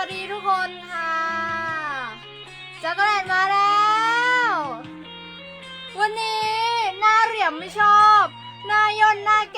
วัสดีทุกคนค่ะจักรแลนมาแล้ว วันนี้หน้าเหลี่ยมไม่ชอบ หน้าย่นหน้าแก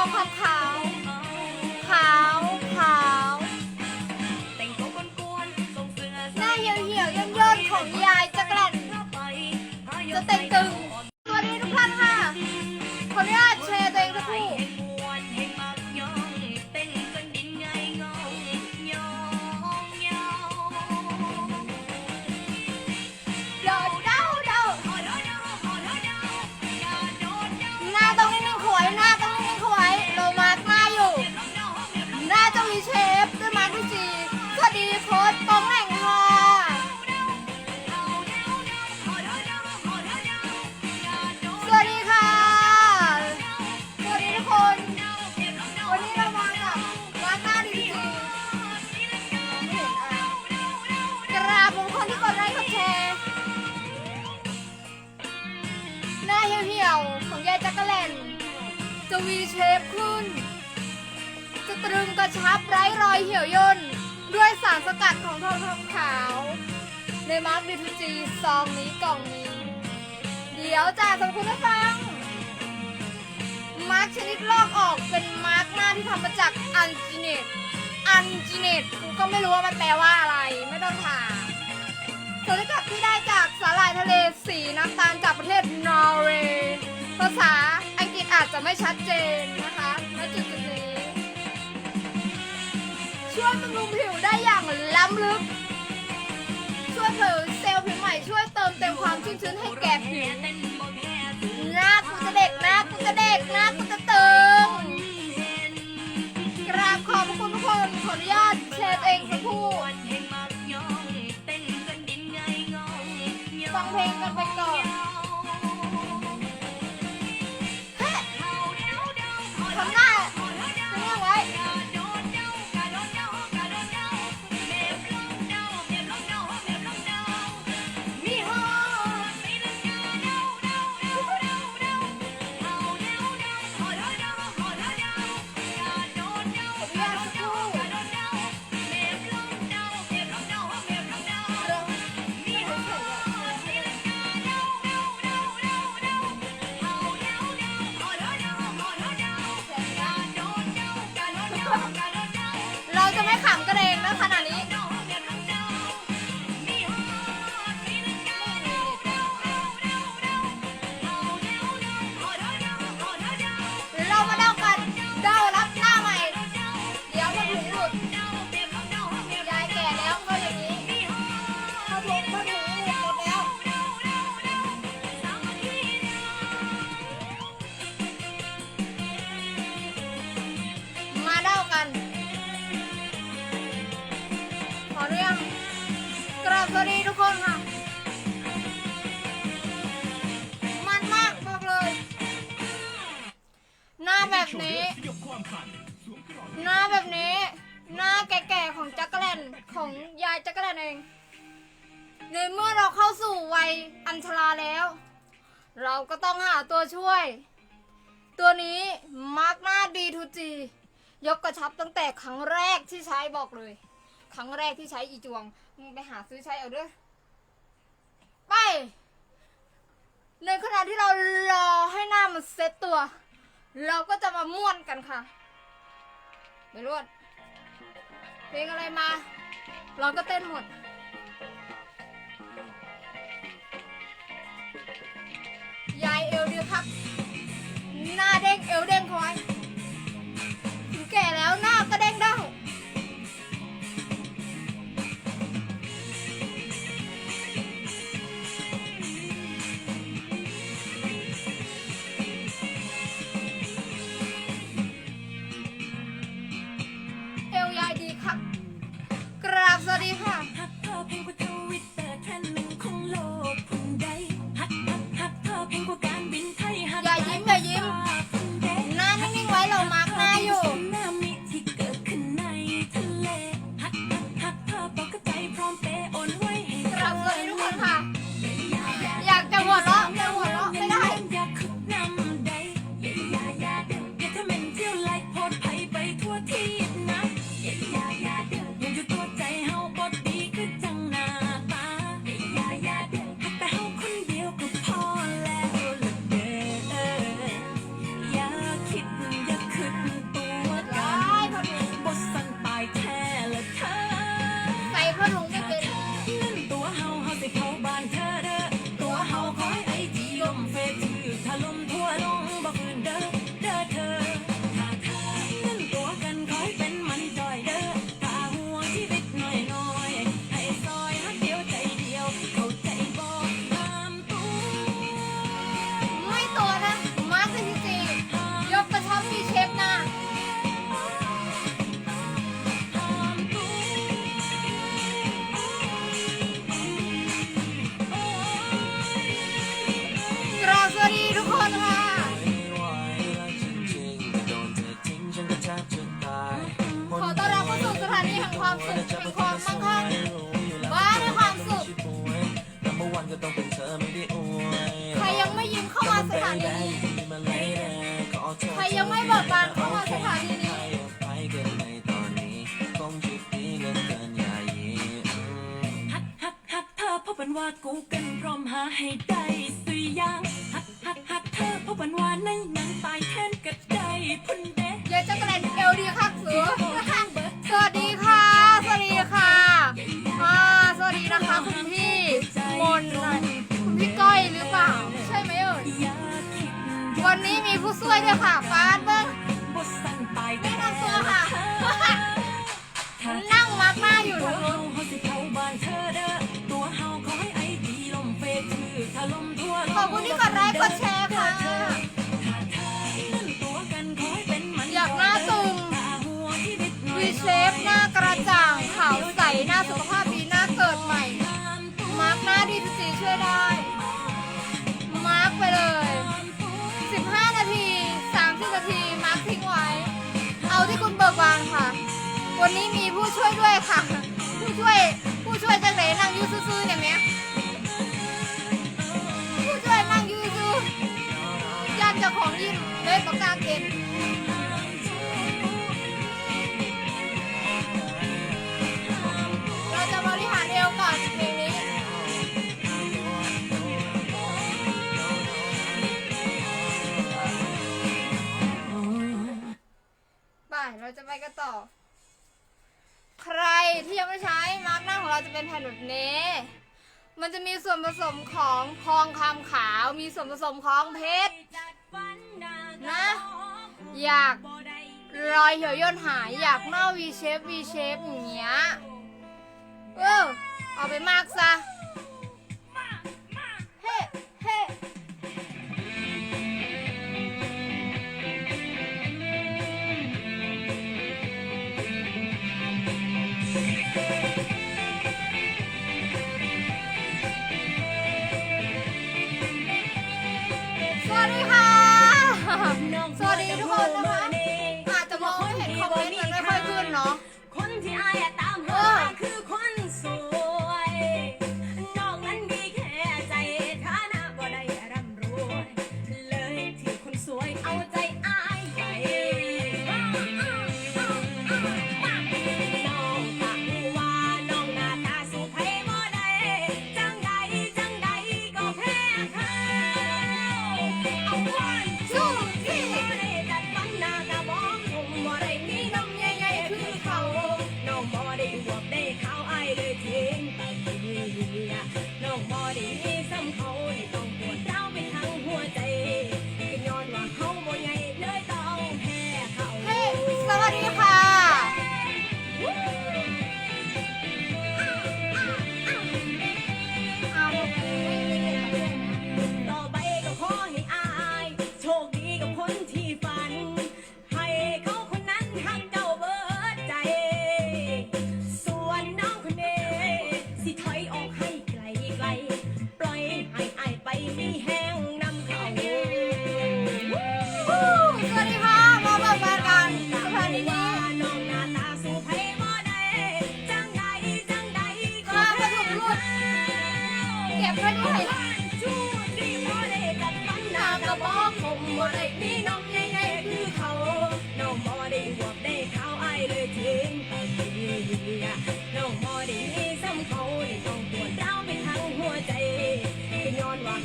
ของคำขา วีเชฟขึ้น จะตรึงกระชับไร้รอยเหี่ยวย่น ด้วยสารสกัดของทองคำขาว ในมาร์คดีทูจีซองนี้กล่องนี้ เดี๋ยวจะส่งคุณผู้ฟัง มาร์คชนิดลอกออกเป็นมาร์คหน้าที่ทำมาจากอันจิเนตอันจิเนตกูก็ไม่รู้ว่ามันแปลว่าอะไร ไม่ต้องถามสารสกัดที่ได้จากสาหร่ายทะเลสีน้ำตาลจากประเทศนอร์เวย์ภาษา อาจจะไม่ชัดเจนนะคะณจุดจุดนี้ ช่วยบำรุงผิวได้อย่างล้ำลึก ช่วยเผยเซลล์ผิวใหม่ช่วยเติมเต็มความชุ่มชื้นให้แก่ผิว จะไม่ข กรแลนเองในเมื่อเราเข้าสู่วัยอัญชราแล้ว เราก็ต้องหาตัวช่วย ตัวนี้มาร์กหน้าดีทูจียกกระชับตั้งแต่ครั้งแรกที่ใช้บอกเลย ครั้งแรกที่ใช้อีจวงมึงไปหาซื้อใช้เอาด้อไป ในขณะที่เรารอให้หน้ามันเซ็ตตัว เราก็จะมาม่วนกันค่ะไม่รู้ว่าเพลงอะไรมา เราก็เต้นหมด ยายเอวเดีครับ หน้าเด้งเอวเด้งคอยถึงแก่แล้วหน้าก็เด้งได้่ากูกันพร้อมหาให้ได้สุยยางหักหักหักเธอเพราะวันวานในหนังตายแทนกัดได้พุ่นเด้เยอะจังเอลดีค่ะสือสวัสดีค่ะ สวัสดีค่ะอ่าสวัสดีนะคะคุณพี่มนคุณพี่ก้อยหรือเปล่า ใช่ไหมเอ่ยวันนี้มีผู้ช่วยด้วยค่ะฟ้าเบิ้งไม่ทำตัวค่ะ นั่งมากหน้อยู่ทางนู้น ที่กดไลค์กดแชร์ค่ะ อยากหน้าตุ่วีเซฟหน้ากระจ่างขาวใสหน้าสุขภาพดีหน้าเกิดใหม่ มาร์กหน้าดีจีช่วยได้ มาร์กไปเลย 15 นาที 30 นาที มาร์กทิ้งไว้ เอาที่คุณเบิกบานค่ะ วันนี้มีผู้ช่วยด้วยค่ะ ผู้ช่วยผู้ช่วยจะกไหนนางยูซื่อๆเนี่ยหม ปากกาเก็บเราจะบริหารเอวก่อนเพลงนี้ไปเราจะไปกันต่อ ใครที่ยังไม่ใช้ มาร์กหน้าของเราจะเป็นแผ่นแบบนี้ มันจะมีส่วนผสมของทองคำขาว มีส่วนผสมของเพชร นะ อยากรอยเหี่ยวย่นหายอยากเน้าวีเชฟวีเชฟอย่างเงี้ยเออเอาไปมากซะ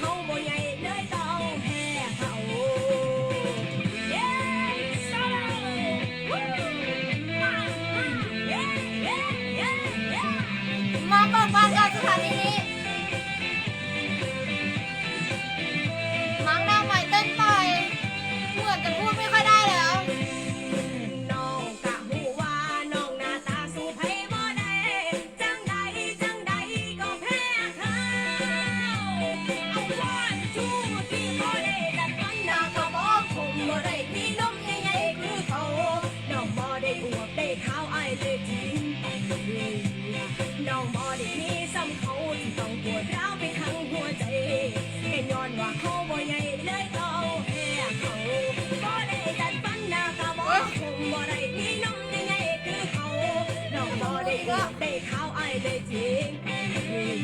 เฮาบ่ใหญ่เลยตา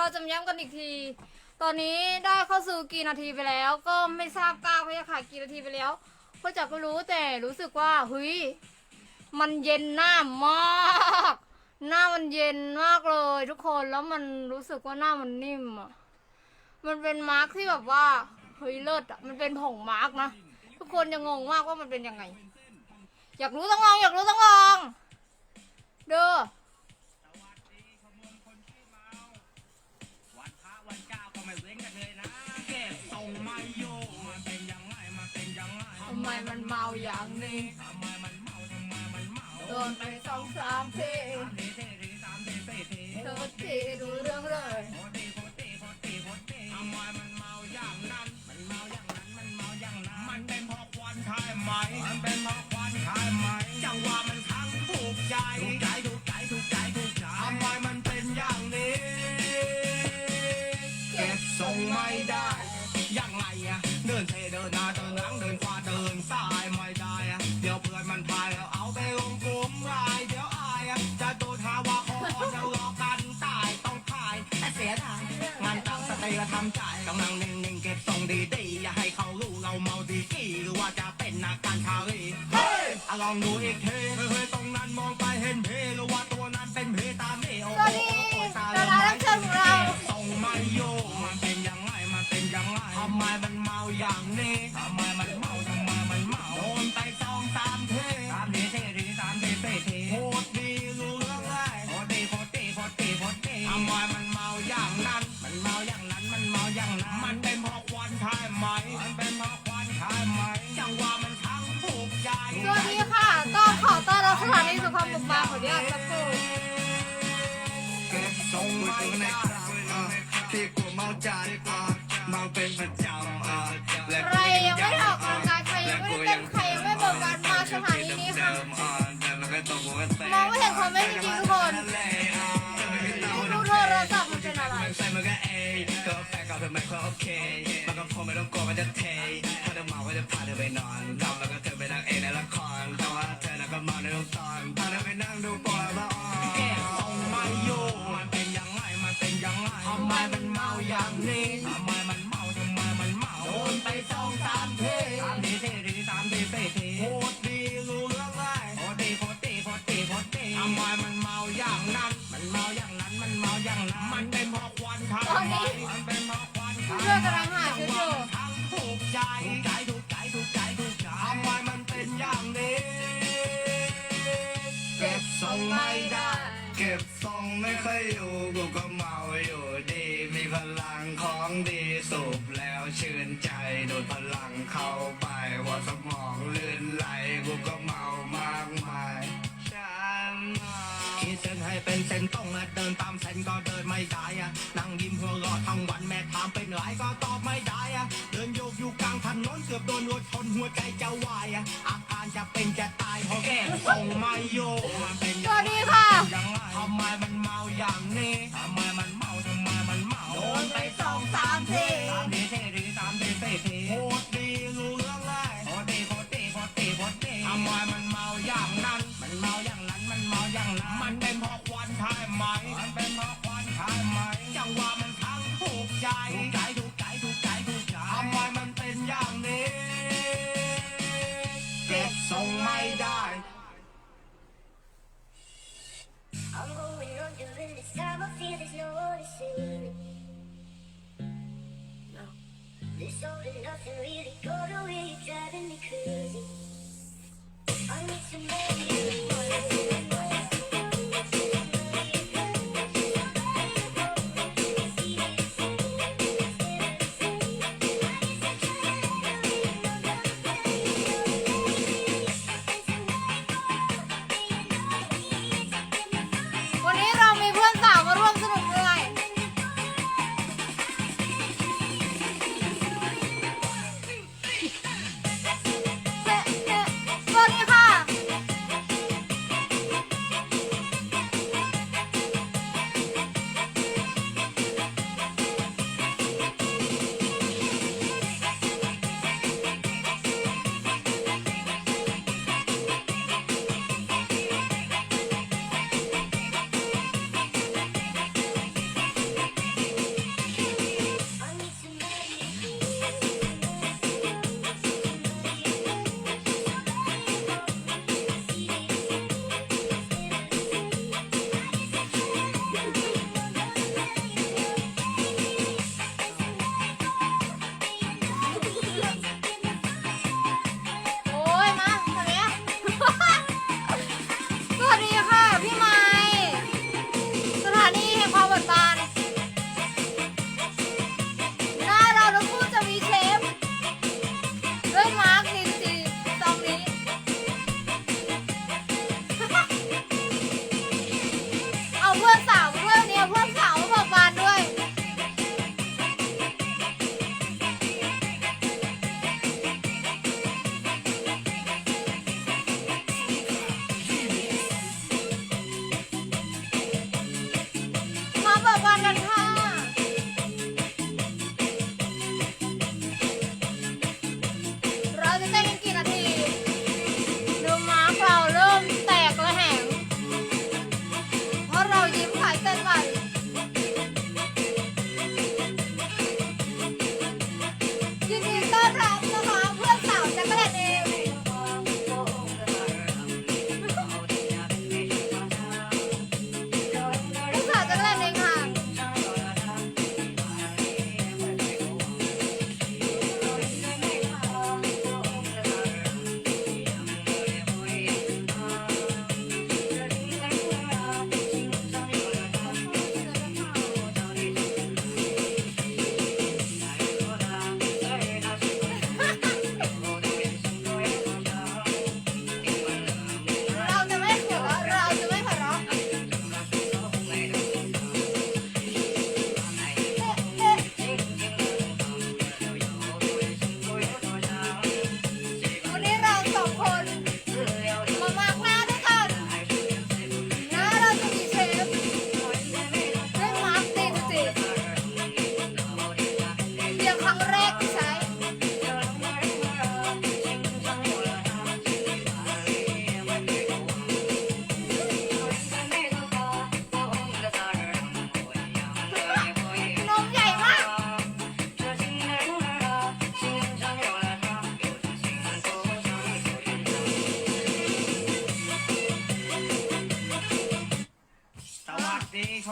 เราจะย้ำกันอีกที ตอนนี้ได้เข้าสู่กี่นาทีไปแล้ว ก็ไม่ทราบก้าวพยาค่ะกี่นาทีไปแล้วพ่อจักก็รู้แต่รู้สึกว่าเฮ้ยมันเย็นหน้ามากหน้ามันเย็นมากเลยทุกคนแล้วมันรู้สึกว่าหน้ามันนิ่มอะมันเป็นมาร์กที่แบบว่าเฮ้ยเลิศอะมันเป็นผงมาร์กนะทุกคนยังงงมากว่ามันเป็นยังไง อยากรู้ต้องลองอยากรู้ต้องลอง เด้อำไมมันเมาอย่างนี้โดนไปสองสามทีเธอทีดูเรื่องเลยมันเป็นเพราะควันใช่ไหม จังหวะมันทั้งถูกใจ all know it อยู่ข้ที่กูเมาจัดอ่าเมาเป็นประจำและครกูยังไม่ไออกกำลังกายใครยังไม่เต้นใครยังไม่เบิกบานมาสถานีนี้ค่ะงมองไม่เห็นความไม่จริงทุกคนแหละอ่โทรศัพท์มันเป็นอะไร ใส่มันก็เอยก็แฟนเก่าเธอไม่ค่อยโอเคมันก็คงไม่ต้องกลัวมันจะเทถ้าเธอเมาก็จะพาเธอไปนอนกับแล้วก็เธอไปนั่งเองในละครแต่ว่าเธอน่ะก็มาในตอน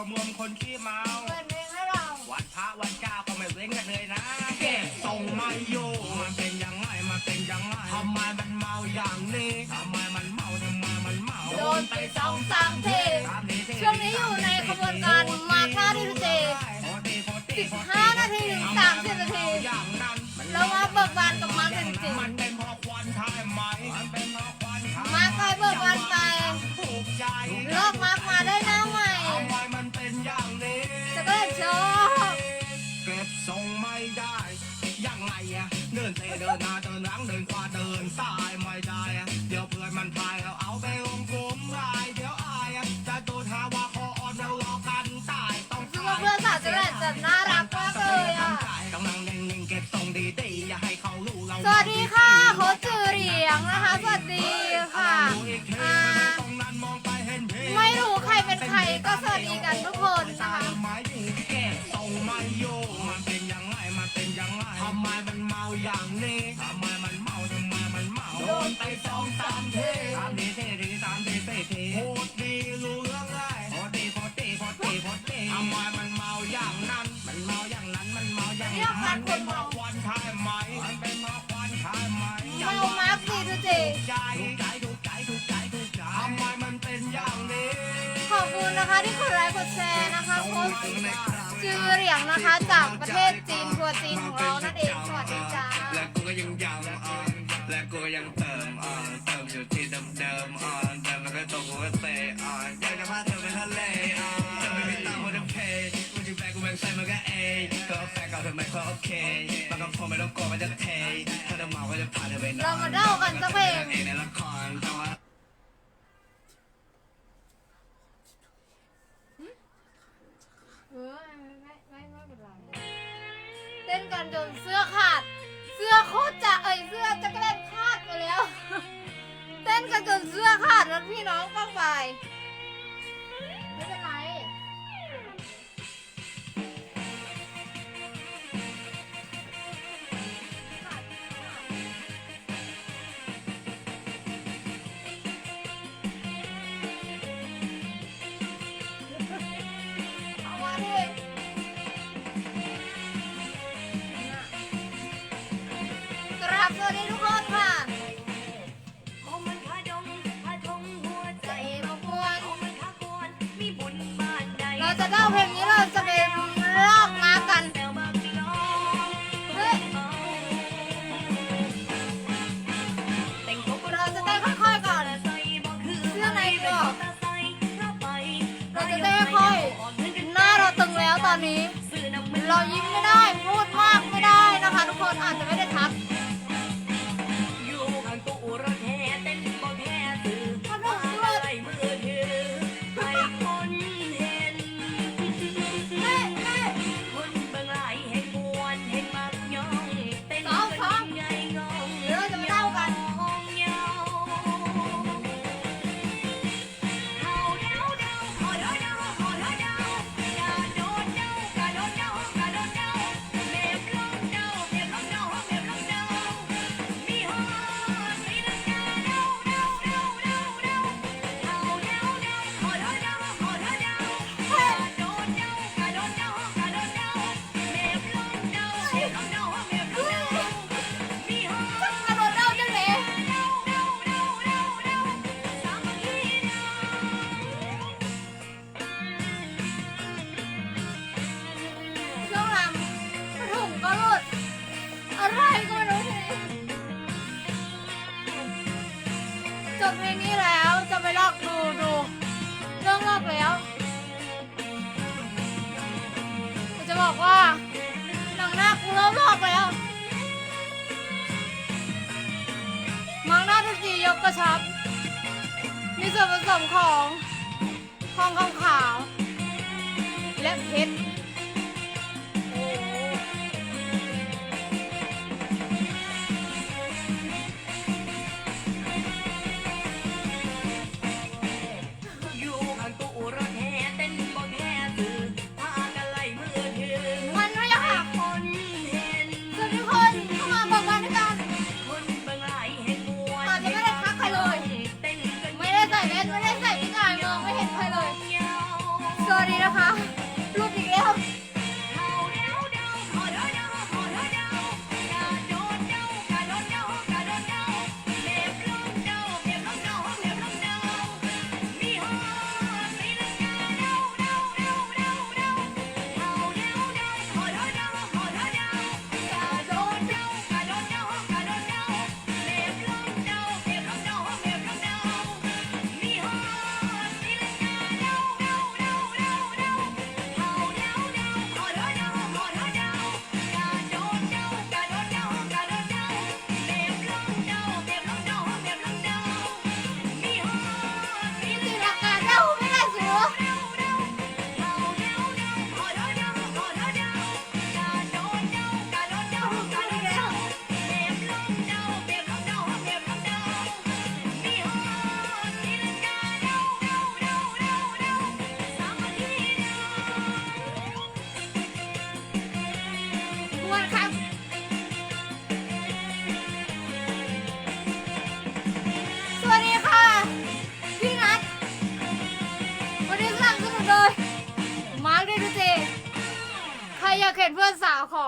มรมคนขี้เมา เปิดเงให้เรวันพระวันเจ้าก็ไม่เว้นกันเลยนะแก่บรงไม่อยมันเป็นยังไงมันเป็นยังไงทำไมมันเมาอย่างนี้ทำไมมันเมาทำไมมันเมาโดนไปสองสามทีช่วงนี้อยู่ในขบวนการมาค่าที่พิเศษสิบห้านาทีถึงสามสิบนาทีเรวมาเบิกบานกับมาร์คจริงๆมาร์คไปเบิกบานไปโลกมาร์คมาได้ สวัสดีค่ะโคจือเหรียงนะคะ สวัสดีค่ะอ่าไม่รู้ใครเป็นใครก็สวัสดีกันทุกคนนะคะ นะคะที่กดไลค์กดแชร์นะคะโค้ชชื่อเหลียงนะคะจากประเทศจีนทัวร์จีนของเรานั่นเองสวัสดีจ้าและกูก็ยังยาวและกูยังเติมเติมอยู่ที่เดิมเดิมเติมแล้วก็ตกหัวเตะอยากจะพาเธอไปทะเลเรามาเล่ากันสักเพลง นเสื้อขาด เสื้อโคตรจะเอ้ยเสื้อจะกระเด็นขาดไปแล้ว เต้นกันจนเสื้อขาดแล้วพี่น้องป้งไป 这里如何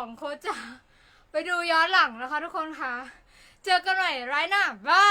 ของโคชจ๋าไปดูย้อนหลังนะคะทุกคนค่ะ เจอกันใหม่ไรหน้าบาย